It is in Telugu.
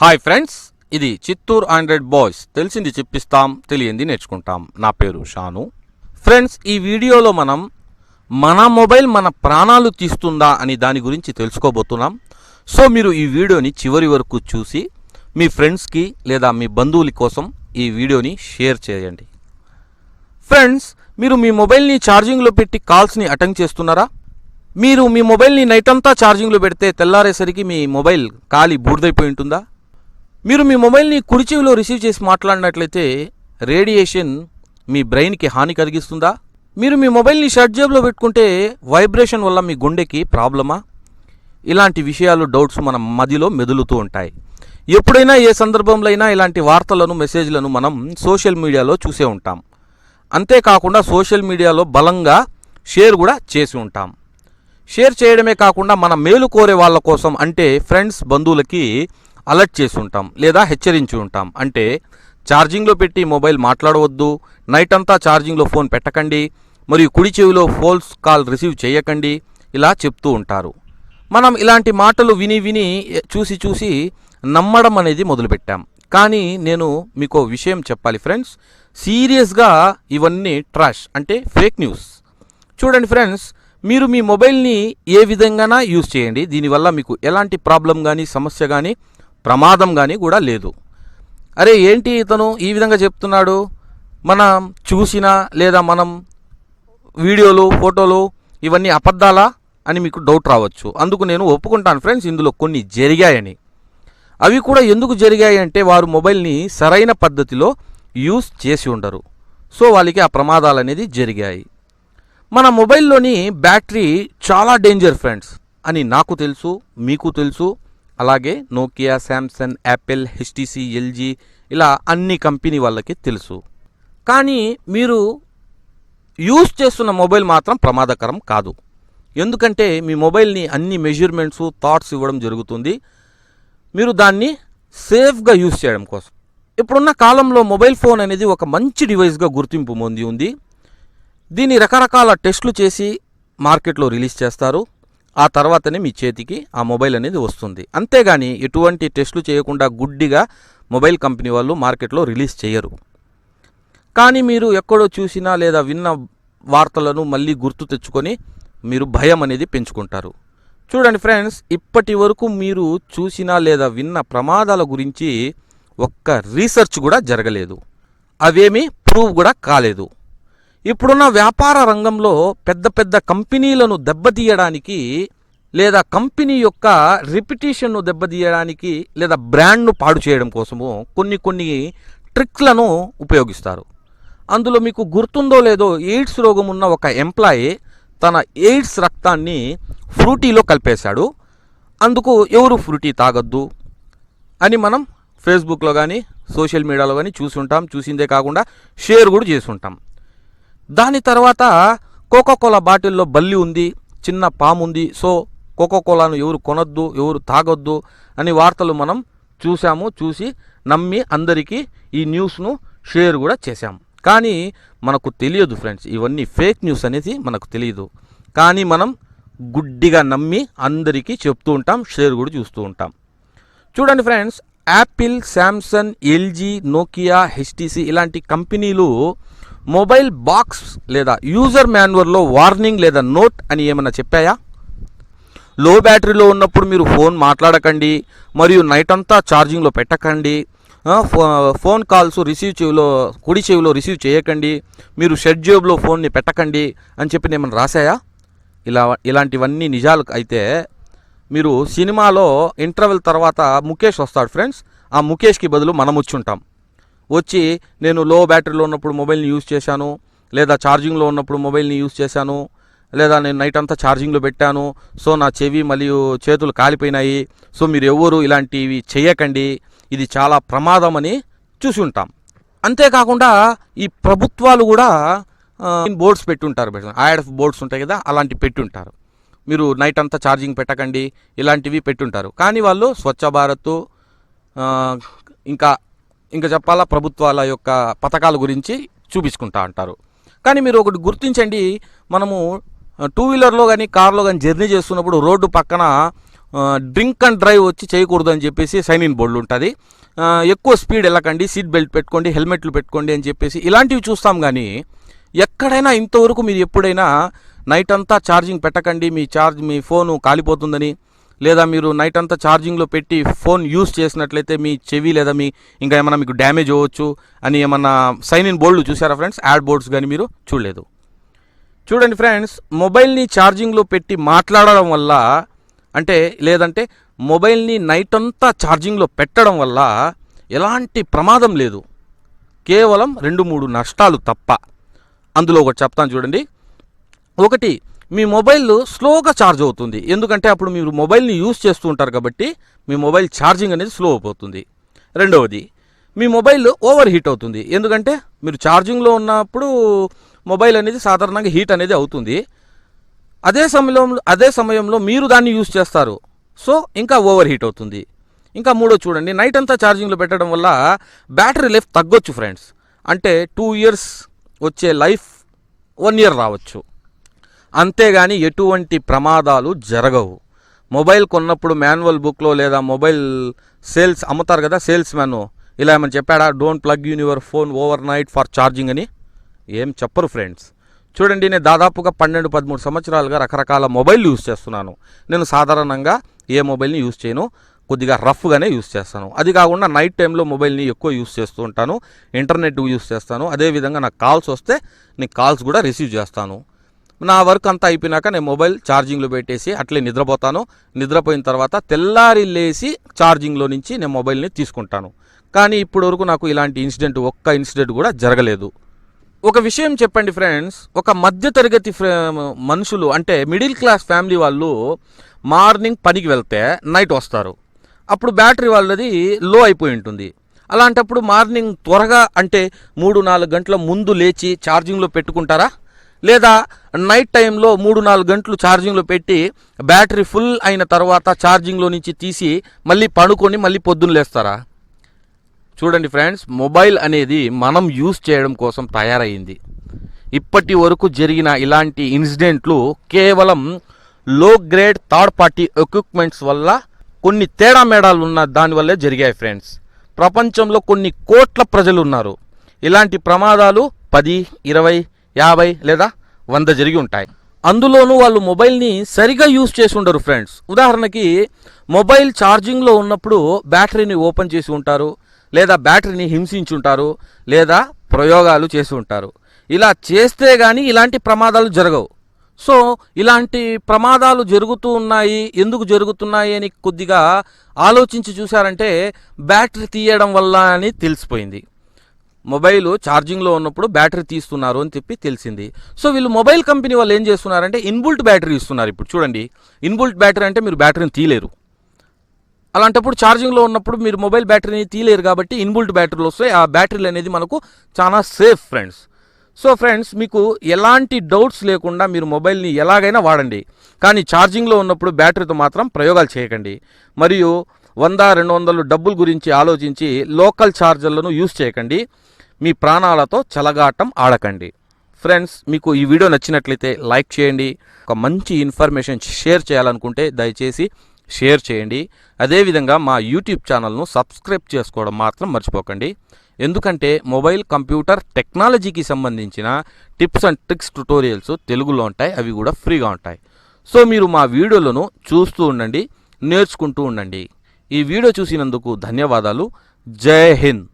హాయ్ ఫ్రెండ్స్ ఇది చిత్తూరు ఆండ్రాయిడ్ బాయ్స్. తెలిసింది చెప్పిస్తాం తెలియంది నేర్చుకుంటాం. నా పేరు షాను. ఫ్రెండ్స్ ఈ వీడియోలో మనం మన మొబైల్ మన ప్రాణాలు తీస్తుందా అని దాని గురించి తెలుసుకోబోతున్నాం. సో మీరు ఈ వీడియోని చివరి వరకు చూసి మీ ఫ్రెండ్స్కి లేదా మీ బంధువుల కోసం ఈ వీడియోని షేర్ చేయండి. ఫ్రెండ్స్ మీరు మీ మొబైల్ని ఛార్జింగ్లో పెట్టి కాల్స్ని అటెండ్ చేస్తున్నారా? మీరు మీ మొబైల్ని నైట్ అంతా ఛార్జింగ్లో పెడితే తెల్లారేసరికి మీ మొబైల్ ఖాళీ బూడిదైపోయి ఉంటుందా? మీరు మీ మొబైల్ని కుడి చెవిలో రిసీవ్ చేసి మాట్లాడినట్లయితే రేడియేషన్ మీ బ్రెయిన్కి హాని కలిగిస్తుందా? మీరు మీ మొబైల్ని షర్ట్ జేబులో పెట్టుకుంటే వైబ్రేషన్ వల్ల మీ గుండెకి ప్రాబ్లమా? ఇలాంటి విషయాలు డౌట్స్ మన మదిలో మెదులుతూ ఉంటాయి. ఎప్పుడైనా ఏ సందర్భంలో అయినా ఇలాంటి వార్తలను మెసేజ్లను మనం సోషల్ మీడియాలో చూసే ఉంటాం. అంతేకాకుండా సోషల్ మీడియాలో బలంగా షేర్ కూడా చేసి ఉంటాం. షేర్ చేయడమే కాకుండా మన మేలు కోరే వాళ్ళ కోసం అంటే ఫ్రెండ్స్ బంధువులకి అలర్ట్ చేసి ఉంటాం లేదా హెచ్చరించి ఉంటాం. అంటే ఛార్జింగ్లో పెట్టి మొబైల్ మాట్లాడవద్దు నైట్ అంతా ఛార్జింగ్లో ఫోన్ పెట్టకండి మరియు కుడి చెవిలో ఫోన్స్ కాల్ రిసీవ్ చేయకండి ఇలా చెప్తూ ఉంటారు. మనం ఇలాంటి మాటలు విని విని చూసి చూసి నమ్మడం అనేది మొదలుపెట్టాం. కానీ నేను మీకు విషయం చెప్పాలి ఫ్రెండ్స్. సీరియస్గా ఇవన్నీ ట్రాష్ అంటే ఫేక్ న్యూస్. చూడండి ఫ్రెండ్స్ మీరు మీ మొబైల్ని ఏ విధంగానా యూజ్ చేయండి. దీనివల్ల మీకు ఎలాంటి ప్రాబ్లం కానీ సమస్య కానీ ప్రమాదం కానీ కూడా లేదు. అరే ఏంటి ఇతను ఈ విధంగా చెప్తున్నాడు? మనం చూసినా లేదా మనం వీడియోలు ఫోటోలు ఇవన్నీ అబద్ధాలా అని మీకు డౌట్ రావచ్చు. అందుకు నేను ఒప్పుకుంటాను ఫ్రెండ్స్ ఇందులో కొన్ని జరిగాయని. అవి కూడా ఎందుకు జరిగాయి అంటే వారు మొబైల్ని సరైన పద్ధతిలో యూస్ చేసి ఉండరు. సో వాళ్ళకి ఆ ప్రమాదాలు అనేది జరిగాయి. మన మొబైల్లోని బ్యాటరీ చాలా డేంజర్ ఫ్రెండ్స్ అని నాకు తెలుసు మీకు తెలుసు. అలాగే Nokia Samsung Apple HTC LG ఇలా అన్ని కంపెనీ వాళ్ళకి తెలుసు. కానీ మీరు యూస్ చేస్తున్న మొబైల్ మాత్రం ప్రమాదకరం కాదు. ఎందుకంటే మీ మొబైల్ని అన్ని మెజర్మెంట్స్ థాట్స్ ఇవ్వడం జరుగుతుంది. మీరు దాన్ని సేఫ్గా యూస్ చేయడం కోసం. ఇప్పుడున్న కాలంలో మొబైల్ ఫోన్ అనేది ఒక మంచి డివైస్గా గుర్తింపు పొంది ఉంది. దీన్ని రకరకాల టెస్టులు చేసి మార్కెట్లో రిలీజ్ చేస్తారు. ఆ తర్వాతనే మీ చేతికి ఆ మొబైల్ అనేది వస్తుంది. అంతేగాని ఎటువంటి టెస్టులు చేయకుండా గుడ్డిగా మొబైల్ కంపెనీ వాళ్ళు మార్కెట్లో రిలీజ్ చేయరు. కానీ మీరు ఎక్కడో చూసినా లేదా విన్న వార్తలను మళ్ళీ గుర్తు తెచ్చుకొని మీరు భయం అనేది పెంచుకుంటారు. చూడండి ఫ్రెండ్స్ ఇప్పటి వరకు మీరు చూసిన లేదా విన్న ప్రమాదాల గురించి ఒక్క రీసెర్చ్ కూడా జరగలేదు. అవేమీ ప్రూవ్ కూడా కాలేదు. ఇప్పుడున్న వ్యాపార రంగంలో పెద్ద పెద్ద కంపెనీలను దెబ్బతీయడానికి లేదా కంపెనీ యొక్క రిపిటేషన్ను దెబ్బతీయడానికి లేదా బ్రాండ్ను పాడు చేయడం కోసము కొన్ని కొన్ని ట్రిక్లను ఉపయోగిస్తారు. అందులో మీకు గుర్తుందో లేదో ఎయిడ్స్ రోగం ఉన్న ఒక ఎంప్లాయీ తన ఎయిడ్స్ రక్తాన్ని ఫ్రూటీలో కలిపేశాడు. అందుకు ఎవరు ఫ్రూటీ తాగొద్దు అని మనం ఫేస్బుక్లో కానీ సోషల్ మీడియాలో కానీ చూసుంటాం. చూసిందే కాకుండా షేర్ కూడా చేసుంటాం. దాని తర్వాత కోకోకోలా బాటిల్లో బల్లి ఉంది చిన్న పాము ఉంది. సో కోకోకోలాను ఎవరు కొనొద్దు ఎవరు తాగొద్దు అని వార్తలు మనం చూసాము చూసి నమ్మి అందరికీ ఈ న్యూస్ను షేర్ కూడా చేశాం. కానీ మనకు తెలియదు ఫ్రెండ్స్ ఇవన్నీ ఫేక్ న్యూస్ అనేది మనకు తెలియదు. కానీ మనం గుడ్డిగా నమ్మి అందరికీ చెప్తూ ఉంటాం షేర్ కూడా చూస్తూ ఉంటాం. చూడండి friends Apple Samsung LG Nokia HTC ఇలాంటి కంపెనీలు మొబైల్ బాక్స్ లేదా యూజర్ మాన్యువల్లో వార్నింగ్ లేదా నోట్ అని ఏమైనా చెప్పాయా? లో బ్యాటరీలో ఉన్నప్పుడు మీరు ఫోన్ మాట్లాడకండి మరియు నైట్ అంతా ఛార్జింగ్లో పెట్టకండి ఫోన్ కాల్స్ రిసీవ్ చెవిలో కుడి చెవిలో రిసీవ్ చేయకండి మీరు షెడ్ జేబులో ఫోన్ని పెట్టకండి అని చెప్పి ఏమైనా రాశాయా? ఇలా ఇలాంటివన్నీ నిజాలు అయితే మీరు సినిమాలో ఇంటర్వెల్ తర్వాత ముఖేష్ వస్తాడు ఫ్రెండ్స్. ఆ ముఖేష్కి బదులు మనం వచ్చి ఉంటాం. వచ్చి నేను లో బ్యాటరీలో ఉన్నప్పుడు మొబైల్ని యూజ్ చేశాను లేదా ఛార్జింగ్లో ఉన్నప్పుడు మొబైల్ని యూజ్ చేశాను లేదా నేను నైట్ అంతా ఛార్జింగ్లో పెట్టాను. సో నా చెవి మరియు చేతులు కాలిపోయినాయి. సో మీరు ఎవరు ఇలాంటివి చేయకండి ఇది చాలా ప్రమాదం అని చూసి ఉంటాం అంతేకాకుండా ఈ ప్రభుత్వాలు కూడా బోర్డ్స్ పెట్టుంటారు ఐఎఫ్ బోర్డ్స్ ఉంటాయి కదా అలాంటివి పెట్టుంటారు. మీరు నైట్ అంతా ఛార్జింగ్ పెట్టకండి ఇలాంటివి పెట్టుంటారు. కానీ వాళ్ళు స్వచ్ఛ భారత్ ఇంకా ఇంకా చెప్పాలా ప్రభుత్వాల యొక్క పథకాల గురించి చూపించుకుంటా అంటారు. కానీ మీరు ఒకటి గుర్తించండి మనము టూ వీలర్లో కానీ కార్లో కానీ జర్నీ చేస్తున్నప్పుడు రోడ్డు పక్కన డ్రింక్ అండ్ డ్రైవ్ వచ్చి చేయకూడదు అని చెప్పేసి సైన్ ఇన్ బోర్డులు ఉంటుంది ఎక్కువ స్పీడ్ వెళ్ళకండి సీట్ బెల్ట్ పెట్టుకోండి హెల్మెట్లు పెట్టుకోండి అని చెప్పేసి ఇలాంటివి చూస్తాం కానీ ఎక్కడైనా ఇంతవరకు మీరు ఎప్పుడైనా నైట్ అంతా ఛార్జింగ్ పెట్టకండి మీ ఛార్జ్ మీ ఫోను కాలిపోతుందని లేదా మీరు నైట్ అంతా ఛార్జింగ్లో పెట్టి ఫోన్ యూస్ చేసినట్లయితే మీ చెవి లేదా మీ ఇంకా ఏమైనా మీకు డ్యామేజ్ అవ్వచ్చు అని ఏమన్నా సైన్ ఇన్ బోర్డులు చూసారా ఫ్రెండ్స్ యాడ్ బోర్డ్స్ కానీ మీరు చూడలేదు. చూడండి ఫ్రెండ్స్ మొబైల్ని ఛార్జింగ్లో పెట్టి మాట్లాడడం వల్ల అంటే లేదంటే మొబైల్ని నైట్ అంతా ఛార్జింగ్లో పెట్టడం వల్ల ఎలాంటి ప్రమాదం లేదు. కేవలం రెండు మూడు నష్టాలు తప్ప. అందులో ఒకటి చెప్తాను చూడండి. ఒకటి మీ మొబైల్ స్లోగా ఛార్జ్ అవుతుంది. ఎందుకంటే అప్పుడు మీరు మొబైల్ని యూస్ చేస్తూ ఉంటారు కాబట్టి మీ మొబైల్ ఛార్జింగ్ అనేది స్లో అయిపోతుంది. రెండవది మీ మొబైల్ ఓవర్ హీట్ అవుతుంది. ఎందుకంటే మీరు ఛార్జింగ్లో ఉన్నప్పుడు మొబైల్ అనేది సాధారణంగా హీట్ అనేది అవుతుంది. అదే సమయంలో అదే సమయంలో మీరు దాన్ని యూజ్ చేస్తారు. సో ఇంకా ఓవర్ హీట్ అవుతుంది. ఇంకా మూడో చూడండి నైట్ అంతా ఛార్జింగ్లో పెట్టడం వల్ల బ్యాటరీ లైఫ్ తగ్గొచ్చు ఫ్రెండ్స్. అంటే టూ ఇయర్స్ వచ్చే లైఫ్ వన్ ఇయర్ రావచ్చు. అంతేగాని ఎటువంటి ప్రమాదాలు జరగవు. మొబైల్ కొన్నప్పుడు మాన్యువల్ బుక్లో లేదా మొబైల్ సేల్స్ అమ్ముతారు కదా సేల్స్ మ్యాన్ ఇలా ఏమని చెప్పాడా? Don't plug in your phone overnight for charging అని. ఏం చెప్పరు ఫ్రెండ్స్. చూడండి నేను దాదాపుగా పన్నెండు పదమూడు సంవత్సరాలుగా రకరకాల మొబైల్ యూస్ చేస్తున్నాను. నేను సాధారణంగా ఏ మొబైల్ని యూస్ చేయను. కొద్దిగా రఫ్గానే యూస్ చేస్తాను. అది కాకుండా నైట్ టైంలో మొబైల్ని ఎక్కువ యూస్ చేస్తూ ఉంటాను. ఇంటర్నెట్ యూస్ చేస్తాను. అదేవిధంగా నాకు కాల్స్ వస్తే నేను కాల్స్ కూడా రిసీవ్ చేస్తాను. నా వర్క్ అంతా అయిపోయినాక నేను మొబైల్ ఛార్జింగ్లో పెట్టేసి అట్లే నిద్రపోతాను. నిద్రపోయిన తర్వాత తెల్లారి లేచి ఛార్జింగ్లో నుంచి నేను మొబైల్ని తీసుకుంటాను. కానీ ఇప్పటి వరకు నాకు ఇలాంటి ఇన్సిడెంట్ ఒక్క ఇన్సిడెంట్ కూడా జరగలేదు. ఒక విషయం చెప్పండి ఫ్రెండ్స్. ఒక మధ్యతరగతి మనుషులు అంటే మిడిల్ క్లాస్ ఫ్యామిలీ వాళ్ళు మార్నింగ్ పనికి వెళ్తే నైట్ వస్తారు. అప్పుడు బ్యాటరీ వాళ్ళది లో అయిపోయి ఉంటుంది. అలాంటప్పుడు మార్నింగ్ త్వరగా అంటే మూడు నాలుగు గంటల ముందు లేచి ఛార్జింగ్లో పెట్టుకుంటారా? లేదా నైట్ టైంలో మూడు నాలుగు గంటలు ఛార్జింగ్లో పెట్టి బ్యాటరీ ఫుల్ అయిన తర్వాత ఛార్జింగ్లో నుంచి తీసి మళ్ళీ పడుకొని మళ్ళీ పొద్దున్న లేస్తారా? చూడండి ఫ్రెండ్స్ మొబైల్ అనేది మనం యూస్ చేయడం కోసం తయారైంది. ఇప్పటి వరకు జరిగిన ఇలాంటి ఇన్సిడెంట్లు కేవలం లో గ్రేడ్ థర్డ్ పార్టీ ఎక్విప్మెంట్స్ వల్ల కొన్ని తేడా మేడాలు ఉన్న దానివల్లే జరిగాయి ఫ్రెండ్స్. ప్రపంచంలో కొన్ని కోట్ల ప్రజలు ఉన్నారు. ఇలాంటి ప్రమాదాలు పది ఇరవై యాభై లేదా వంద జరిగి ఉంటాయి. అందులోనూ వాళ్ళు మొబైల్ని సరిగా యూస్ చేసి ఉండరు ఫ్రెండ్స్. ఉదాహరణకి మొబైల్ ఛార్జింగ్లో ఉన్నప్పుడు బ్యాటరీని ఓపెన్ చేసి ఉంటారు లేదా బ్యాటరీని హింసించి ఉంటారు లేదా ప్రయోగాలు చేసి ఉంటారు. ఇలా చేస్తే కానీ ఇలాంటి ప్రమాదాలు జరగవు. సో ఇలాంటి ప్రమాదాలు జరుగుతూ ఉన్నాయి ఎందుకు జరుగుతున్నాయి అని కొద్దిగా ఆలోచించి చూశారంటే బ్యాటరీ తీయడం వల్ల అని తెలిసిపోయింది. మొబైల్ ఛార్జింగ్లో ఉన్నప్పుడు బ్యాటరీ తీస్తున్నారు అని చెప్పి తెలిసింది. సో వీళ్ళు మొబైల్ కంపెనీ వాళ్ళు ఏం చేస్తున్నారంటే ఇన్బుల్ట్ బ్యాటరీ ఇస్తున్నారు ఇప్పుడు చూడండి. ఇన్బుల్ట్ బ్యాటరీ అంటే మీరు బ్యాటరీని తీయలేరు. అలాంటప్పుడు ఛార్జింగ్లో ఉన్నప్పుడు మీరు మొబైల్ బ్యాటరీని తీయలేరు కాబట్టి ఇన్బుల్ట్ బ్యాటరీలు వస్తాయి. ఆ బ్యాటరీలు అనేది మనకు చాలా సేఫ్ ఫ్రెండ్స్. సో ఫ్రెండ్స్ మీకు ఎలాంటి డౌట్స్ లేకుండా మీరు మొబైల్ని ఎలాగైనా వాడండి. కానీ ఛార్జింగ్లో ఉన్నప్పుడు బ్యాటరీతో మాత్రం ప్రయోగాలు చేయకండి. మరియు వంద రెండు వందలు డబ్బుల గురించి ఆలోచించి లోకల్ ఛార్జర్లను యూస్ చేయకండి. మీ ప్రాణాలతో చలగాటం ఆడకండి. ఫ్రెండ్స్ మీకు ఈ వీడియో నచ్చినట్లయితే లైక్ చేయండి. ఒక మంచి ఇన్ఫర్మేషన్ షేర్ చేయాలనుకుంటే దయచేసి షేర్ చేయండి. అదేవిధంగా మా యూట్యూబ్ ఛానల్ను సబ్స్క్రైబ్ చేసుకోవడం మాత్రం మర్చిపోకండి. ఎందుకంటే మొబైల్ కంప్యూటర్ టెక్నాలజీకి సంబంధించిన టిప్స్ అండ్ ట్రిక్స్ ట్యుటోరియల్స్ తెలుగులో ఉంటాయి అవి కూడా ఫ్రీగా ఉంటాయి. సో మీరు మా వీడియోలను చూస్తూ ఉండండి నేర్చుకుంటూ ఉండండి. ఈ వీడియో చూసినందుకు ధన్యవాదాలు. జై హింద్.